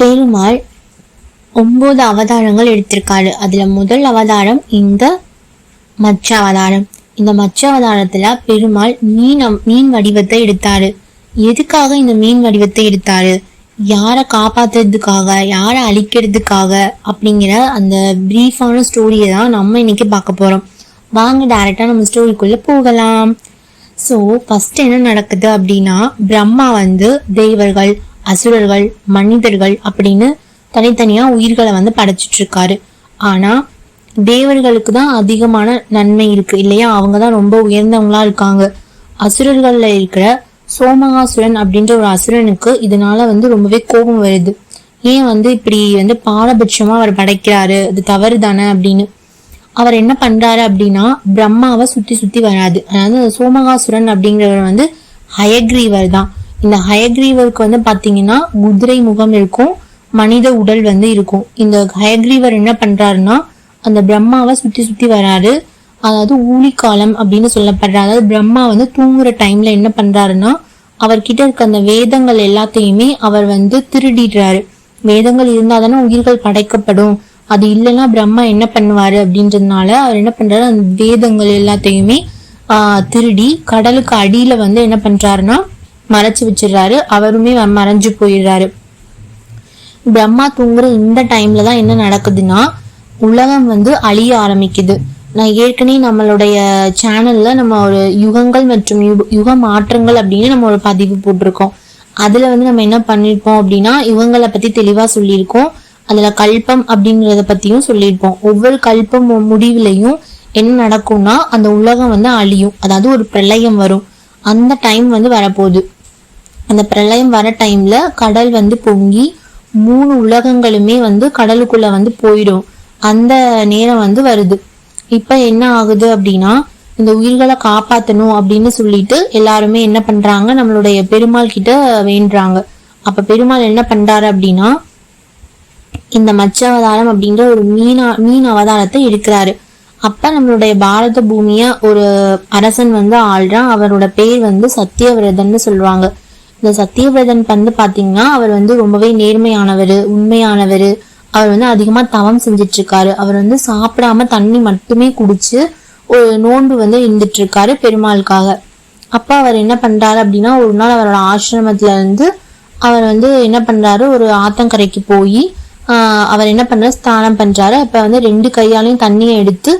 பெருமாள் ஒன்பது அவதாரங்கள் எடுத்திருக்காரு. அதுல முதல் அவதாரம் இந்த மச்ச அவதாரம். இந்த மச்ச அவதாரத்துல பெருமாள் மீன் மீன் வடிவத்தை எடுத்தாரு. எதுக்காக இந்த மீன் வடிவத்தை எடுத்தாரு? யாரை காப்பாத்துறதுக்காக யாரை அழிக்கிறதுக்காக அப்படிங்கிற அந்த பிரீஃபான ஸ்டோரியை தான் நம்ம இன்னைக்கு பார்க்க போறோம். வாங்க டேரெக்டாக நம்ம ஸ்டோரிக்குள்ள போகலாம். ஸோ ஃபர்ஸ்ட் என்ன நடக்குது அப்படின்னா பிரம்மா வந்து தேவர்கள் அசுரர்கள் மனிதர்கள் அப்படின்னு தனித்தனியா உயிர்களை வந்து படைச்சிட்டு இருக்காரு ஆனா தேவர்களுக்கு தான் அதிகமான நன்மை இருக்கு இல்லையா? அவங்க தான் ரொம்ப உயர்ந்தவங்களா இருக்காங்க. அசுரர்கள்ல இருக்கிற சோமகாசுரன் அப்படின்ற ஒரு அசுரனுக்கு இதனால வந்து ரொம்பவே கோபம் வருது. ஏன் வந்து இப்படி வந்து பாரபட்சமா அவர் படைக்கிறாரு? அது தவறு தானே அப்படின்னு. அவர் என்ன பண்றாரு அப்படின்னா பிரம்மாவை சுத்தி சுத்தி வராது. அதாவது சோமகாசுரன் அப்படிங்கிறவர் வந்து ஹயக்ரீவர் தான் இந்த ஹயக்ரீவருக்கு வந்து பார்த்தீங்கன்னா குதிரை முகம் இருக்கும் மனித உடல் வந்து இருக்கும். இந்த ஹயக்ரீவர் என்ன பண்ணுறாருன்னா அந்த பிரம்மாவை சுற்றி சுற்றி வராரு. அதாவது ஊழிக்காலம் அப்படின்னு சொல்லப்படுற அதாவது பிரம்மா வந்து தூங்குற டைம்ல என்ன பண்ணுறாருன்னா அவர்கிட்ட இருக்க அந்த வேதங்கள் எல்லாத்தையுமே அவர் வந்து திருடிடுறாரு. வேதங்கள் இருந்தால் தானே உயிர்கள் படைக்கப்படும். அது இல்லைன்னா பிரம்மா என்ன பண்ணுவாரு அப்படின்றதுனால அவர் என்ன பண்ணுறாரு அந்த வேதங்கள் எல்லாத்தையுமே திருடி கடலுக்கு அடியில் வந்து என்ன பண்ணுறாருன்னா மறைச்சு வச்சிடுறாரு. அவருமே மறைஞ்சு போயிடுறாரு. பிரம்மா தூங்குற இந்த டைம்ல தான் என்ன நடக்குதுன்னா உலகம் வந்து அழிய ஆரம்பிக்குது. நான் ஏற்கனவே நம்மளுடைய சேனல்ல நம்ம ஒரு யுகங்கள் மற்றும் யுக- மாற்றங்கள் அப்படின்னு நம்ம ஒரு பதிவு போட்டிருக்கோம். அதுல வந்து நம்ம என்ன பண்ணிருப்போம் அப்படின்னா யுகங்களை பத்தி தெளிவா சொல்லியிருக்கோம். அதுல கல்பம் அப்படிங்கறத பத்தியும் சொல்லியிருப்போம். ஒவ்வொரு கல்பம் முடிவுலையும் முடிவுலயும் என்ன நடக்கும்னா அந்த உலகம் வந்து அழியும். அதாவது ஒரு பிரளயம் வரும். அந்த டைம் வந்து வரப்போகுது. அந்த பிரளயம் வர டைம்ல கடல் வந்து பொங்கி மூணு உலகங்களுமே வந்து கடலுக்குள்ள வந்து போயிடும். அந்த நேரம் வந்து வருது. இப்ப என்ன ஆகுது அப்படின்னா இந்த உயிர்களை காப்பாத்தணும் அப்படின்னு சொல்லிட்டு எல்லாருமே என்ன பண்றாங்க? நம்மளுடைய பெருமாள் கிட்ட வேண்டுறாங்க. அப்ப பெருமாள் என்ன பண்றாரு அப்படின்னா இந்த மச்ச அவதாரம் அப்படின்ற ஒரு மீனா மீன் அவதாரத்தை எடுக்கிறாரு. அப்ப நம்மளுடைய பாரத பூமிய ஒரு அரசன் வந்து ஆள்றான். அவரோட பேர் வந்து சத்தியவிரதன்னு சொல்லுவாங்க. இந்த சத்தியவிரதன் வந்து பாத்தீங்கன்னா அவர் வந்து ரொம்பவே நேர்மையானவர் உண்மையானவர். அவர் வந்து அதிகமா தவம் செஞ்சுட்டு இருக்காரு அவர் வந்து சாப்பிடாம தண்ணி மட்டுமே குடிச்சு ஒரு நோன்பு வந்து இருந்துட்டு இருக்காரு பெருமாளுக்காக. அப்ப அவர் என்ன பண்றாரு அப்படின்னா ஒரு நாள் அவரோட ஆசிரமத்துல இருந்து அவர் வந்து என்ன பண்றாரு ஒரு ஆத்தங்கரைக்கு போய் அவர் என்ன பண்றாரு ஸ்நானம் பண்றாரு. அப்ப வந்து ரெண்டு கையாலையும் தண்ணியை எடுத்து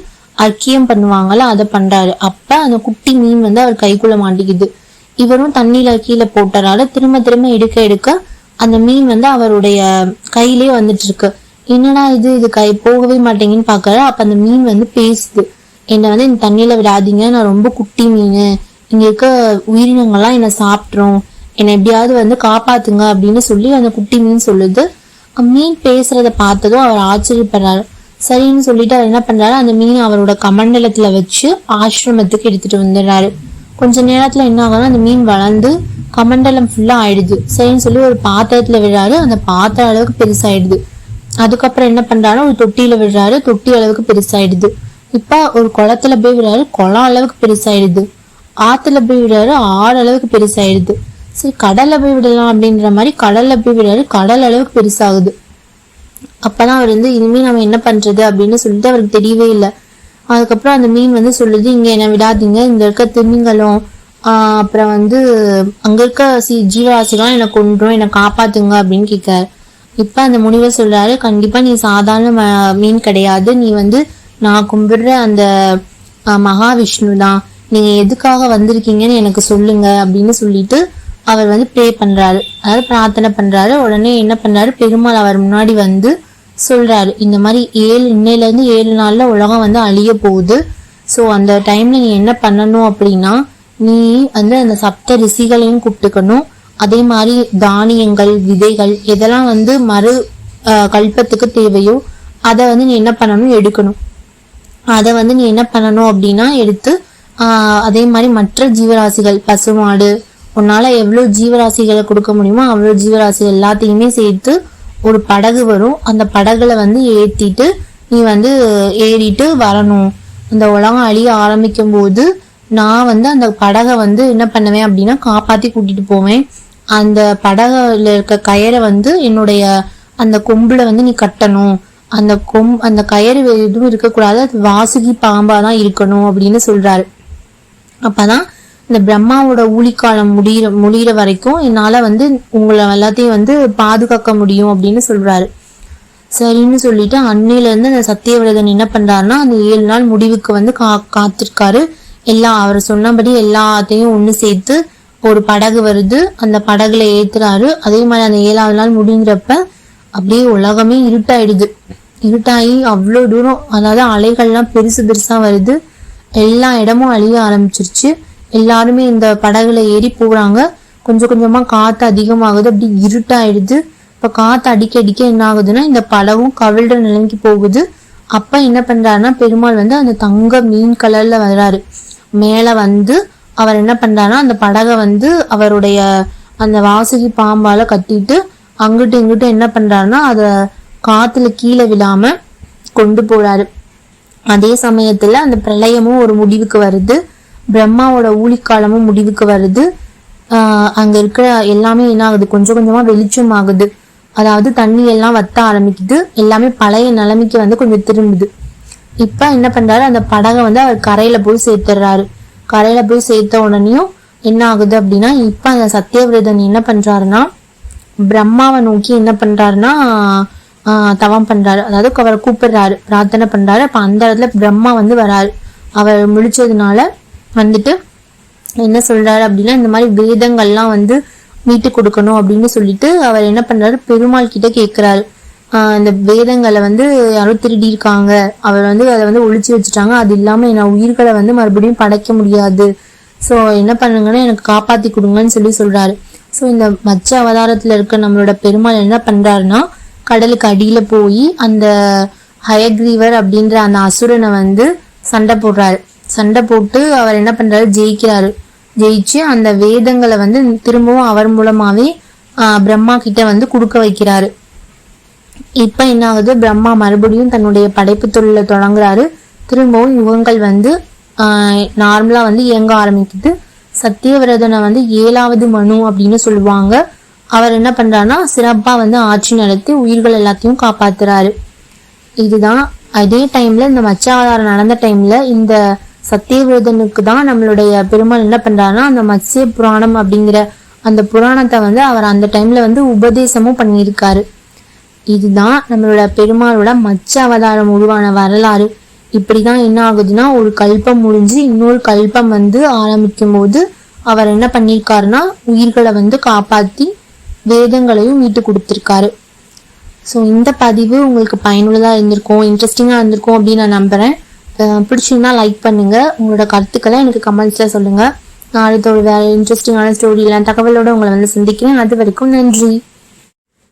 அர்க்கியம் பண்ணுவாங்கல்ல அதை பண்றாரு. அப்ப அந்த குட்டி மீன் வந்து அவர் கைக்குள்ள மாட்டிக்குது. இவரும் தண்ணியில கீழே போட்டனால திரும்ப திரும்ப எடுக்க எடுக்க அந்த மீன் வந்து அவருடைய கையிலே வந்துட்டு இருக்கு என்னடா இது? இது கை போகவே மாட்டேங்குன்னு பாக்குற அப்ப அந்த மீன் வந்து பேசுது. என்னை வந்து இந்த தண்ணியில விடாதீங்க. நான் ரொம்ப குட்டி மீன். இங்க இருக்க உயிரினங்கள்லாம் என்னை சாப்பிட்றோம் என்னை எப்படியாவது வந்து காப்பாத்துங்க அப்படின்னு சொல்லி அந்த குட்டி மீன் சொல்லுது. மீன் பேசுறத பார்த்ததும் அவர் ஆச்சரியப்படுறாரு. சரின்னு சொல்லிட்டு அவர் என்ன பண்றாரு? அந்த மீன் அவரோட கமண்டலத்துல வச்சு ஆசிரமத்துக்கு எடுத்துட்டு வந்துடுறாரு. கொஞ்ச நேரத்துல என்ன ஆகும்னா அந்த மீன் வளர்ந்து கமண்டலம் ஃபுல்லா ஆயிடுது. சரின்னு சொல்லி ஒரு பாத்திரத்துல விடுறாரு அந்த பாத்திரம் அளவுக்கு பெருசாயிடுது. அதுக்கப்புறம் என்ன பண்றாரு ஒரு தொட்டியில விடுறாரு தொட்டி அளவுக்கு பெருசாயிடுது. இப்ப ஒரு குளத்துல போய் விடுறாரு குளம் அளவுக்கு பெருசாயிடுது. ஆத்துல போய் விடுறாரு ஆறு அளவுக்கு பெருசாயிடுது. சரி கடல்ல போய் விடலாம் அப்படின்ற மாதிரி கடல்ல போய் விடுறாரு கடல் அளவுக்கு பெருசாகுது. அப்பதான் அவர் வந்து இனிமே நம்ம என்ன பண்றது அப்படின்னு சொல்லிட்டு அவருக்கு தெரியவே இல்லை. அதுக்கப்புறம் அந்த மீன் வந்து சொல்லுது இங்கே என்ன விடாதீங்க இங்கே இருக்க திமிங்கலம் அப்புறம் வந்து அங்கே இருக்க சி ஜீவராசிலாம் என்னை கொன்றும் என்னை காப்பாத்துங்க அப்படின்னு கேட்காரு இப்போ அந்த முனிவர் சொல்கிறாரு கண்டிப்பாக நீ சாதாரண ம- மீன் கிடையாது. நீ வந்து நான் கும்பிடுற அந்த மகாவிஷ்ணு தான். நீங்கள் எதுக்காக வந்திருக்கீங்கன்னு எனக்கு சொல்லுங்க அப்படின்னு சொல்லிட்டு அவர் வந்து ப்ரே பண்ணுறாரு அதாவது பிரார்த்தனை பண்ணுறாரு உடனே என்ன பண்ணுறாரு பெருமாள் அவர் முன்னாடி வந்து சொல்கிறாரு இந்த மாதிரி ஏழு இன்னையிலேருந்து ஏழு நாளில் உலகம் வந்து அழிய போகுது. ஸோ அந்த டைம்ல நீ என்ன பண்ணணும் அப்படின்னா நீ வந்து அந்த சப்த ரிஷிகளையும் கூப்பிட்டுக்கணும். அதே மாதிரி தானியங்கள் விதைகள் எதெல்லாம் வந்து மறு கல்பத்துக்கு தேவையோ அதை வந்து நீ என்ன பண்ணணும்? எடுக்கணும். அதை வந்து நீ என்ன பண்ணணும் அப்படின்னா எடுத்து அதே மாதிரி மற்ற ஜீவராசிகள் பசுமாடு உன்னால் எவ்வளோ ஜீவராசிகளை கொடுக்க முடியுமோ அவ்வளோ ஜீவராசிகள் எல்லாத்தையுமே சேர்த்து ஒரு படகு வரும். அந்த படகுல வந்து ஏற்றிட்டு நீ வந்து ஏறிட்டு வரணும். இந்த உலகம் அழிய ஆரம்பிக்கும் போது நான் வந்து அந்த படகை வந்து என்ன பண்ணுவேன் அப்படின்னா காப்பாற்றி கூட்டிட்டு போவேன். அந்த படகுல இருக்க கயரை வந்து என்னுடைய அந்த கொம்புல வந்து நீ கட்டணும். அந்த கொம் அந்த கயிறு எதுவும் இருக்கக்கூடாது. அது வாசுகி பாம்பாக தான் இருக்கணும் அப்படின்னு சொல்கிறாரு அப்போ தான் இந்த பிரம்மாவோட ஊழிக்காலம் முடிகிற முடிகிற வரைக்கும் என்னால் வந்து உங்களை எல்லாத்தையும் வந்து பாதுகாக்க முடியும் அப்படின்னு சொல்கிறாரு சரின்னு சொல்லிட்டு அன்னையிலேருந்து அந்த சத்தியவிரதன் என்ன பண்ணுறாருன்னா அந்த ஏழு நாள் முடிவுக்கு வந்து கா காத்திருக்காரு. எல்லா அவர் சொன்னபடி எல்லாத்தையும் ஒன்று சேர்த்து ஒரு படகு வருது. அந்த படகுல ஏத்துறாரு. அதே மாதிரி அந்த ஏழாவது நாள் முடிங்கிறப்ப அப்படியே உலகமே இருட்டாயிடுது. இருட்டாகி அவ்வளோ தூரம் அதாவது அலைகள்லாம் பெருசு பெருசாக வருது. எல்லா இடமும் அழிய ஆரம்பிச்சிருச்சு. எல்லாருமே இந்த படகுல ஏறி போகிறாங்க கொஞ்சம் கொஞ்சமா காற்று அதிகமாகுது. அப்படி இருட்டாயிடுது. இப்ப காத்து அடிக்க அடிக்க என்ன ஆகுதுன்னா இந்த படவும் கவிழ்ற நிலைக்கு போகுது. அப்ப என்ன பண்றாருன்னா பெருமாள் வந்து அந்த தங்க மீன் கலர்ல வர்றாரு. மேல வந்து அவர் என்ன பண்றாருன்னா அந்த படகை வந்து அவருடைய அந்த வாசுகி பாம்பால கட்டிட்டு அங்கிட்டு இங்கிட்டு என்ன பண்றாருன்னா அத காத்துல கீழே விழாம கொண்டு போறாரு. அதே சமயத்துல அந்த பிரளயமும் ஒரு முடிவுக்கு வருது. பிரம்மாவோட ஊழிக்காலமும் முடிவுக்கு வருது. அங்க இருக்கிற எல்லாமே என்ன ஆகுது கொஞ்சம் கொஞ்சமா வெளிச்சம் ஆகுது. அதாவது தண்ணி எல்லாம் வத்த ஆரம்பிக்குது. எல்லாமே பழைய நிலைமைக்கு வந்து கொஞ்சம் திரும்புது. இப்ப என்ன பண்றாரு? அந்த படகை வந்து அவர் கரையில போய் சேர்த்துடுறாரு கரையில போய் சேர்த்த உடனேயும் என்ன ஆகுது அப்படின்னா இப்ப அந்த சத்தியவிரதன் என்ன பண்றாருன்னா பிரம்மாவை நோக்கி என்ன பண்றாருன்னா தவம் பண்றாரு. அதாவது அவரை கூப்பிடுறாரு. பிரார்த்தனை பண்றாரு. அப்ப அந்த இடத்துல பிரம்மா வந்து வராரு. அவர் முழிச்சதுனால வந்துட்டு என்ன சொல்றாரு அப்படின்னா இந்த மாதிரி வேதங்கள்லாம் வந்து மீட்டு கொடுக்கணும் அப்படின்னு சொல்லிட்டு அவர் என்ன பண்றாரு? பெருமாள் கிட்ட கேட்கிறாரு அந்த இந்த வேதங்களை வந்து யாரோ திருடி இருக்காங்க அவர் வந்து அதை வந்து ஒழிச்சு வச்சுட்டாங்க. அது இல்லாம என்ன உயிர்களை வந்து மறுபடியும் படைக்க முடியாது. ஸோ என்ன பண்ணுங்கன்னா எனக்கு காப்பாத்தி கொடுங்கன்னு சொல்லி சொல்றாரு. ஸோ இந்த மச்ச அவதாரத்துல இருக்க நம்மளோட பெருமாள் என்ன பண்றாருன்னா கடலுக்கு அடியில போய் அந்த ஹயக்ரீவர் அப்படின்ற அந்த அசுரனை வந்து சண்டை போடுறாரு. சண்டை போட்டு அவர் என்ன பண்றாரு? ஜெயிக்கிறாரு. ஜெயிச்சு அந்த வேதங்களை வந்து திரும்பவும் அவர் மூலமாவே பிரம்மா கிட்ட வந்து கொடுக்க வைக்கிறாரு. இப்ப என்ன ஆகுது பிரம்மா மறுபடியும் தன்னுடைய படைப்பு தொழிலை தொடங்குறாரு. திரும்பவும் யுகங்கள் வந்து நார்மலா வந்து இயங்க ஆரம்பிக்குது. சத்தியவிரதனை வந்து ஏழாவது மனு அப்படின்னு சொல்லுவாங்க. அவர் என்ன பண்றாருன்னா சிறப்பா வந்து ஆட்சி நடத்தி உயிர்கள் எல்லாத்தையும் காப்பாத்துறாரு. இதுதான் அதே டைம்ல இந்த மச்சாவதாரம் நடந்த டைம்ல இந்த சத்தியவேதனுக்கு தான் நம்மளுடைய பெருமாள் என்ன பண்றாருன்னா அந்த மத்ஸ்ய புராணம் அப்படிங்கிற அந்த புராணத்தை வந்து அவர் அந்த டைம்ல வந்து உபதேசமும் பண்ணியிருக்காரு. இதுதான் நம்மளோட பெருமாளோட மச்ச அவதாரம் உருவான வரலாறு. இப்படிதான் என்ன ஆகுதுன்னா ஒரு கல்பம் முடிஞ்சு இன்னொரு கல்பம் வந்து ஆரம்பிக்கும் போது அவர் என்ன பண்ணியிருக்காருன்னா உயிர்களை வந்து காப்பாத்தி வேதங்களையும் மீட்டு கொடுத்திருக்காரு. ஸோ இந்த பதிவு உங்களுக்கு பயனுள்ளதாக இருந்திருக்கும் இன்ட்ரெஸ்டிங்காக இருந்திருக்கும் அப்படின்னு நான் நம்புகிறேன் பிடிச்சிருந்தா லைக் பண்ணுங்கள் உங்களோட கருத்துக்களை எனக்கு கமெண்ட்ஸில் சொல்லுங்கள் நான் அடுத்த ஒரு வேறு இன்ட்ரெஸ்டிங்கான ஸ்டோரி தகவலோடு உங்களை வந்து சந்திக்கிறேன். அது வரைக்கும் நன்றி.